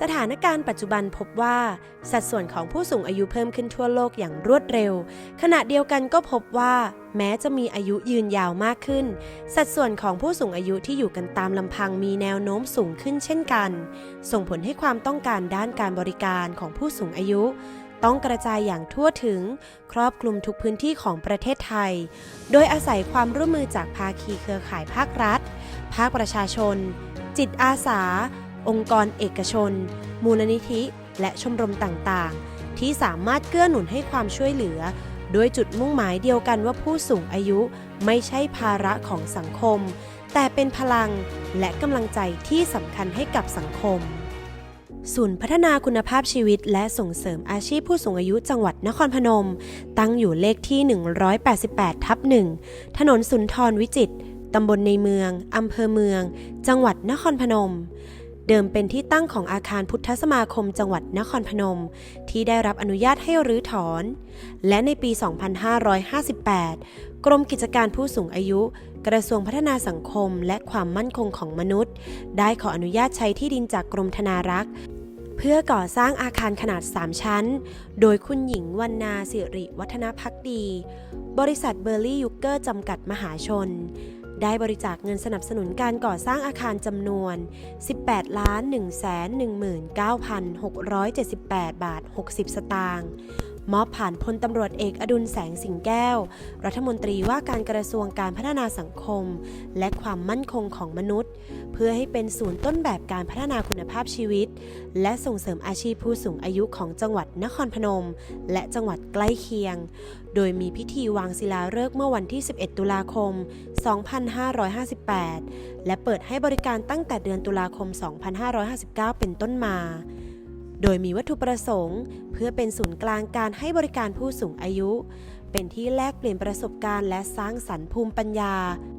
สถานการณ์ปัจจุบันพบว่า สัดส่วนของผู้สูงอายุเพิ่มขึ้นทั่วโลกอย่างรวดเร็ว ขณะเดียวกันก็พบว่า แม้จะมีอายุยืนยาวมากขึ้น สัดส่วนของผู้สูงอายุที่อยู่กันตามลำพังมีแนวโน้มสูงขึ้นเช่นกัน ส่งผลให้ความต้องการด้านการบริการของผู้สูงอายุ ต้องกระจายอย่างทั่วถึง ครอบคลุมทุกพื้นที่ของประเทศไทย โดยอาศัยความร่วมมือจากภาคีเครือข่ายภาครัฐ ภาคประชาชน จิตอาสา องค์กรเอกชน มูลนิธิ และชมรมต่างๆ ที่สามารถเกื้อหนุนให้ความช่วยเหลือ ด้วยจุดมุ่งหมายเดียวกันว่าผู้สูงอายุไม่ใช่ภาระของสังคม แต่เป็นพลังและกำลังใจที่สำคัญให้กับสังคม ศูนย์พัฒนาคุณภาพชีวิต และส่งเสริมอาชีพผู้สูงอายุจังหวัดนครพนม ตั้งอยู่เลขที่ 188 ทับ1ถนนสุนทรวิจิตรตำบลในเมือง อำเภอเมือง จังหวัดนครพนม เดิมเป็นที่ตั้งของอาคารพุทธสมาคมจังหวัดนครพนม ที่ได้รับอนุญาตให้รื้อถอน และในปี 2558 กรมกิจการผู้สูงอายุ กระทรวงพัฒนาสังคมและความมั่นคงของมนุษย์ ได้ขออนุญาตใช้ที่ดินจากกรมธนารักษ์เพื่อก่อสร้างอาคารขนาด 3 ชั้น โดยคุณหญิงวรรณาสิริวัฒนพักดี บริษัทเบอร์ลี่ยูเกอร์จำกัดมหาชน ได้บริจาคเงินสนับสนุนการก่อสร้างอาคารจำนวน 18 ล้าน1 1 9 6 7 8 บาท 60 สตางค์ มอบผ่านพลตำรวจเอกอดุลแสงสิงแก้ว รัฐมนตรีว่าการกระทรวงการพัฒนาสังคม และความมั่นคงของมนุษย์ เพื่อให้เป็นศูนย์ต้นแบบการพัฒนาคุณภาพชีวิต และส่งเสริมอาชีพผู้สูงอายุของจังหวัดนครพนม และจังหวัดใกล้เคียง โดยมีพิธีวางศิลาฤกษ์เมื่อวันที่ 11 ตุลาคม 2558 และเปิดให้บริการตั้งแต่เดือนตุลาคม 2559 เป็นต้นมา โดยมีวัตถุประสงค์ เพื่อเป็นศูนย์กลางการให้บริการผู้สูงอายุ เป็นที่แลกเปลี่ยนประสบการณ์และสร้างสรรค์ภูมิปัญญา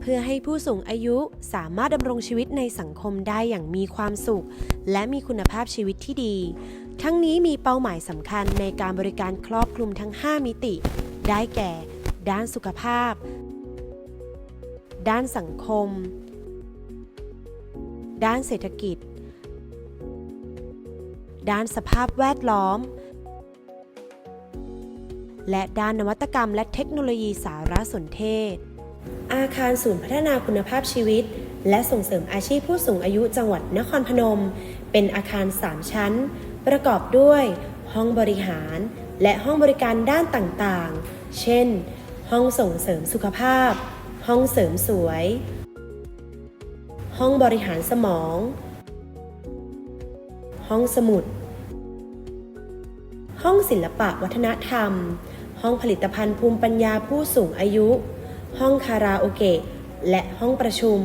เพื่อให้ผู้สูงอายุสามารถดำรงชีวิตในสังคมได้อย่างมีความสุข และมีคุณภาพชีวิตที่ดี ทั้งนี้มีเป้าหมายสำคัญในการบริการครอบคลุมทั้ง 5 มิติ ได้แก่ ด้านสุขภาพ ด้านสังคม ด้านเศรษฐกิจ ด้านสภาพแวดล้อม และด้านนวัตกรรมและเทคโนโลยีสารสนเทศ อาคารศูนย์พัฒนาคุณภาพชีวิต และส่งเสริมอาชีพผู้สูงอายุจังหวัดนครพนม เป็นอาคาร 3 ชั้น ประกอบด้วย ห้องบริหาร และห้องบริการด้านต่างๆ เช่น ห้องส่งเสริมสุขภาพ ห้องเสริมสวย ห้องบริหารสมอง ห้องสมุด ห้องศิลปะวัฒนธรรม ห้องผลิตภัณฑ์ภูมิปัญญาผู้สูงอายุ ห้องคาราโอเกะ และห้องประชุม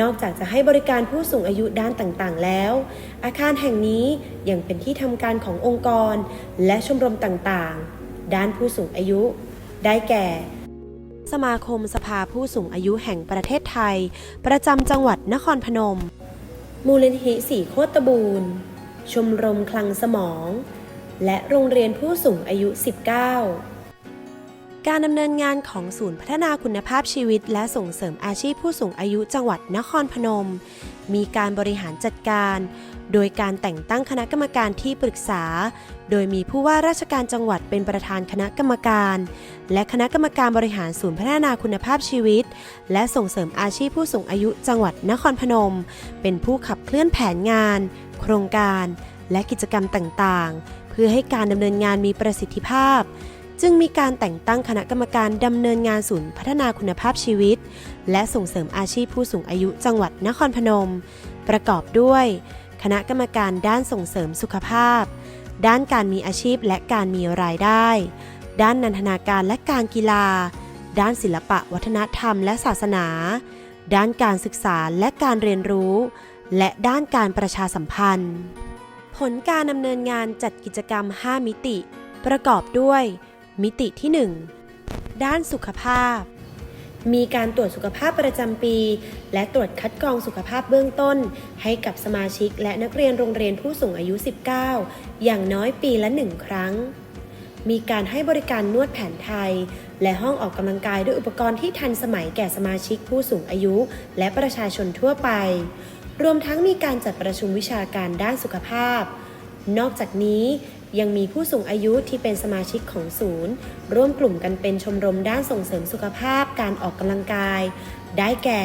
นอกจากจะให้บริการผู้สูงอายุด้านต่างๆ แล้ว อาคารแห่งนี้ยังเป็นที่ทำการขององค์กร และชมรมต่างๆ ด้านผู้สูงอายุ ได้แก่ สมาคมสภาผู้สูงอายุแห่งประเทศไทย ประจำจังหวัดนครพนม มูลนิธิสีโคตบูรณ์ชมรมคลังสมอง และโรงเรียนผู้สูงอายุ 19 การดำเนินงานของศูนย์พัฒนาคุณภาพชีวิต และส่งเสริมอาชีพผู้สูงอายุจังหวัดนครพนม มีการบริหารจัดการ โดยการแต่งตั้งคณะกรรมการที่ปรึกษา โดยมีผู้ว่าราชการจังหวัดเป็นประธานคณะกรรมการ และคณะกรรมการบริหารศูนย์พัฒนาคุณภาพชีวิต และส่งเสริมอาชีพผู้สูงอายุจังหวัดนครพนม เป็นผู้ขับเคลื่อนแผนงาน โครงการและกิจกรรมต่างๆ เพื่อให้การดำเนินงานมีประสิทธิภาพ จึงมีการแต่งตั้งคณะกรรมการดำเนินงานศูนย์พัฒนาคุณภาพชีวิต และส่งเสริมอาชีพผู้สูงอายุจังหวัดนครพนม ประกอบด้วย คณะกรรมการด้านส่งเสริมสุขภาพ ด้านการมีอาชีพและการมีรายได้ ด้านนันทนาการและการกีฬา ด้านศิลปะวัฒนธรรมและศาสนา ด้านการศึกษาและการเรียนรู้ และด้านการประชาสัมพันธ์ ผลการดำเนินงานจัดกิจกรรม 5 มิติ ประกอบด้วย มิติที่ 1 ด้านสุขภาพ มีการตรวจสุขภาพประจำปี และตรวจคัดกรองสุขภาพเบื้องต้น ให้กับสมาชิกและนักเรียนโรงเรียนผู้สูงอายุ 19 อย่างน้อยปีละ1ครั้ง มีการให้บริการนวดแผนไทย และห้องออกกำลังกายด้วยอุปกรณ์ที่ทันสมัยแก่สมาชิกผู้สูงอายุ และประชาชนทั่วไป รวมทั้งมีการจัดประชุมวิชาการด้านสุขภาพ นอกจากนี้ยังมีผู้สูงอายุที่เป็นสมาชิกของศูนย์ ร่วมกลุ่มกันเป็นชมรมด้านส่งเสริมสุขภาพการออกกำลังกาย ได้แก่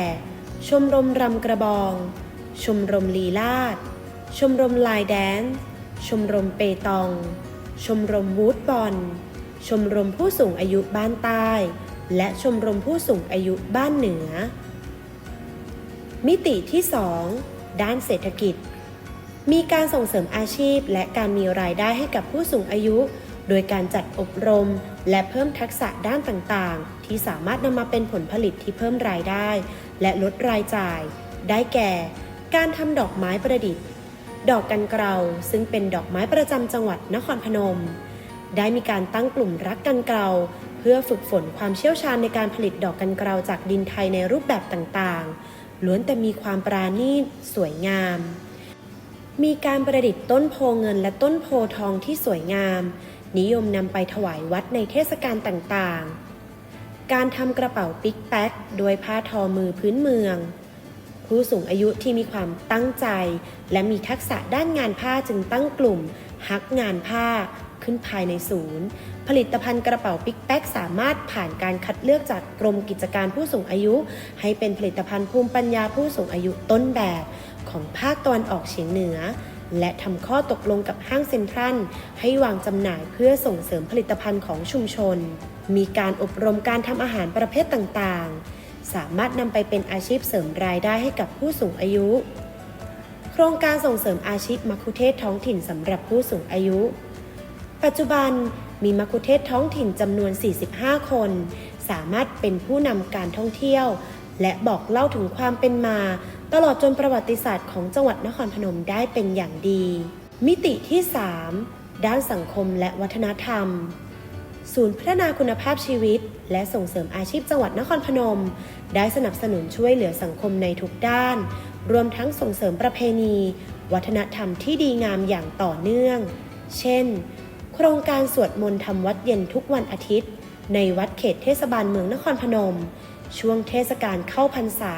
ชมรมรำกระบอง ชมรมลีลาด ชมรมลายแดนชมรมเปตอง ชมรมวูดบอล ชมรมผู้สูงอายุบ้านใต้ และชมรมผู้สูงอายุบ้านเหนือ มิติที่ 2 ด้านเศรษฐกิจ มีการส่งเสริมอาชีพ และการมีรายได้ให้กับผู้สูงอายุ โดยการจัดอบรม และเพิ่มทักษะด้านต่างๆ ที่สามารถนำมาเป็นผลผลิตที่เพิ่มรายได้ และลดรายจ่าย ได้แก่ การทำดอกไม้ประดิษฐ์ ดอกกันเกลาซึ่งเป็นดอกไม้ประจำจังหวัดนครพนม ได้มีการตั้งกลุ่มรักกันเกลาเพื่อฝึกฝนความเชี่ยวชาญในการผลิตดอกกันเกลาจากดินไทยในรูปแบบต่างๆ ล้วนแต่มีความปราณีตสวยงาม มีการประดิษฐ์ต้นโพเงินและต้นโพทองที่สวยงาม นิยมนำไปถวายวัดในเทศกาลต่างๆ การทำกระเป๋าปิ๊กแป๊กโดยผ้าทอมือพื้นเมือง ผู้สูงอายุที่มีความตั้งใจ และมีทักษะด้านงานผ้าจึงตั้งกลุ่มฮักงานผ้าขึ้นภายในศูนย์ ผลิตภัณฑ์กระเป๋าปิกแป๊กสามารถผ่านการคัดเลือกจากกรมกิจการผู้สูงอายุ ให้เป็นผลิตภัณฑ์ภูมิปัญญาผู้สูงอายุต้นแบบของภาคตะวันออกเฉียงเหนือ และทำข้อตกลงกับห้างเซ็นทรัล ให้วางจำหน่ายเพื่อส่งเสริมผลิตภัณฑ์ของชุมชน มีการอบรมการทำอาหารประเภทต่างๆ สามารถนำไปเป็นอาชีพเสริมรายได้ให้กับผู้สูงอายุ โครงการส่งเสริมอาชีพมัคคุเทศก์ท้องถิ่นสำหรับผู้สูงอายุ ปัจจุบัน มีมัคคุเทศก์ท้องถิ่นจำนวน 45 คน สามารถเป็นผู้นำการท่องเที่ยว และบอกเล่าถึงความเป็นมา ตลอดจนประวัติศาสตร์ของจังหวัดนครพนมได้เป็นอย่างดี มิติที่ 3 ด้านสังคมและวัฒนธรรม ศูนย์พัฒนาคุณภาพชีวิต และส่งเสริมอาชีพจังหวัดนครพนม ได้สนับสนุนช่วยเหลือสังคมในทุกด้าน รวมทั้งส่งเสริมประเพณี วัฒนธรรมที่ดีงามอย่างต่อเนื่อง เช่น ครงการสวดมนต์ทำวัดเย็นทุกวันอาทิตย์ ในวัดเขตเทศบาลเมืองนครพนม ช่วงเทศกาลเข้าพรรษา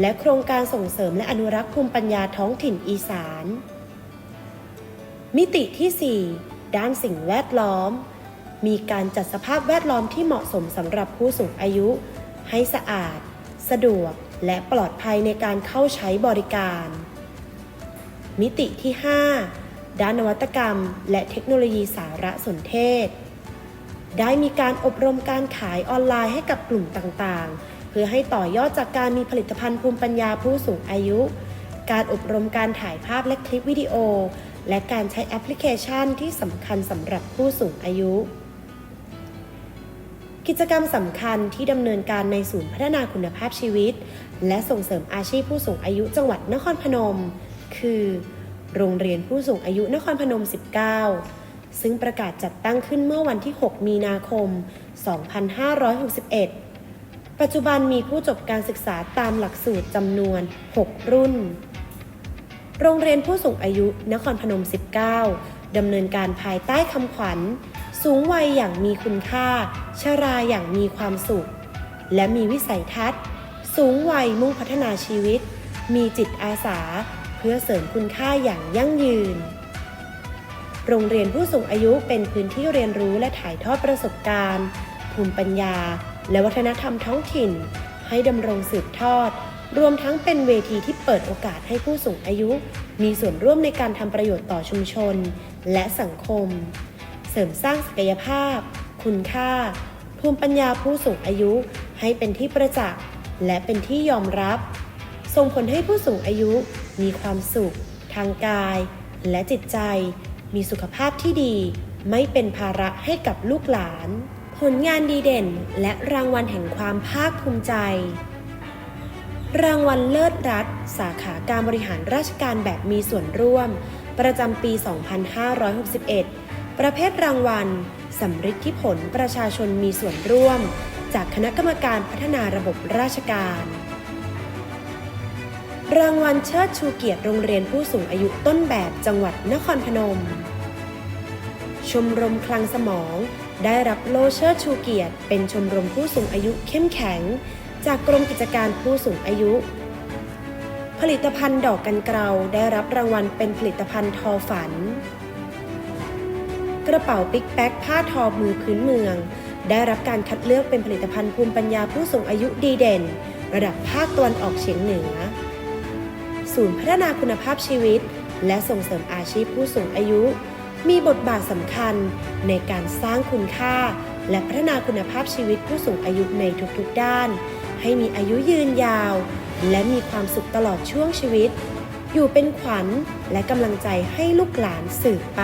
และโครงการส่งเสริมและอนุรักษ์ภูมิปัญญาท้องถิ่นอีสาน มิติที่ 4 ด้านสิ่งแวดล้อม มีการจัดสภาพแวดล้อมที่เหมาะสมสำหรับผู้สูงอายุ ให้สะอาด สะดวก และปลอดภัยในการเข้าใช้บริการ มิติที่ 5 ด้านนวัตกรรม และเทคโนโลยีสารสนเทศ ได้มีการอบรมการขายออนไลน์ให้กับกลุ่มต่างๆ เพื่อให้ต่อยอดจากการมีผลิตภัณฑ์ภูมิปัญญาผู้สูงอายุ การอบรมการถ่ายภาพและคลิปวิดีโอ และการใช้แอปพลิเคชันที่สำคัญสำหรับผู้สูงอายุกิจกรรมสำคัญที่ดำเนินการในศูนย์พัฒนาคุณภาพชีวิต และส่งเสริมอาชีพผู้สูงอายุจังหวัดนครพนม คือ โรงเรียนผู้สูงอายุนครพนม 19 ซึ่งประกาศจัดตั้งขึ้นเมื่อวันที่ 6 มีนาคม 2561 ปัจจุบันมีผู้จบการศึกษาตามหลักสูตรจำนวน 6 รุ่น โรงเรียนผู้สูงอายุนครพนม 19 ดำเนินการภายใต้คำขวัญ สูงวัยอย่างมีคุณค่า ชราอย่างมีความสุข และมีวิสัยทัศน์ สูงวัยมุ่งพัฒนาชีวิต มีจิตอาสา พื่อเสริมคุณค่าอย่างยั่งยืน โรงเรียนผู้สูงอายุเป็นพื้นที่เรียนรู้และถ่ายทอดประสบการณ์ ภูมิปัญญา และวัฒนธรรมท้องถิ่น ให้ดำรงสืบทอด รวมทั้งเป็นเวทีที่เปิดโอกาสให้ผู้สูงอายุ มีส่วนร่วมในการทำประโยชน์ต่อชุมชน และสังคม เสริมสร้างศักยภาพ คุณค่า ภูมิปัญญาผู้สูงอายุ ให้เป็นที่ประจักษ์และเป็นที่ยอมรับ ส่งผลให้ผู้สูงอายุ มีความสุข ทางกาย และจิตใจ มีสุขภาพที่ดี ไม่เป็นภาระให้กับลูกหลาน ผลงานดีเด่นและรางวัลแห่งความภาคภูมิใจ รางวัลเลิศรัฐ สาขาการบริหารราชการแบบมีส่วนร่วม ประจำปี 2561 ประเภทรางวัลสำฤทธิผลประชาชนมีส่วนร่วม จากคณะกรรมการพัฒนาระบบราชการ รางวัลเชิดชูเกียรติโรงเรียนผู้สูงอายุต้นแบบจังหวัดนครพนม ชมรมคลังสมอง ได้รับโล่เชิดชูเกียรติ เป็นชมรมผู้สูงอายุเข้มแข็ง จากกรมกิจการผู้สูงอายุ ผลิตภัณฑ์ดอกกันเกลาได้รับรางวัลเป็นผลิตภัณฑ์ทอฝัน กระเป๋าปิ๊กแป๊กผ้าทอมือพื้นเมือง ได้รับการคัดเลือกเป็นผลิตภัณฑ์ภูมิปัญญาผู้สูงอายุดีเด่น ระดับภาคตะวันออกเฉียงเหนือ ศูนย์พัฒนาคุณภาพชีวิต และส่งเสริมอาชีพผู้สูงอายุ มีบทบาทสำคัญในการสร้างคุณค่า และพัฒนาคุณภาพชีวิตผู้สูงอายุในทุกๆด้าน ให้มีอายุยืนยาว และมีความสุขตลอดช่วงชีวิต อยู่เป็นขวัญและกำลังใจให้ลูกหลานสืบไป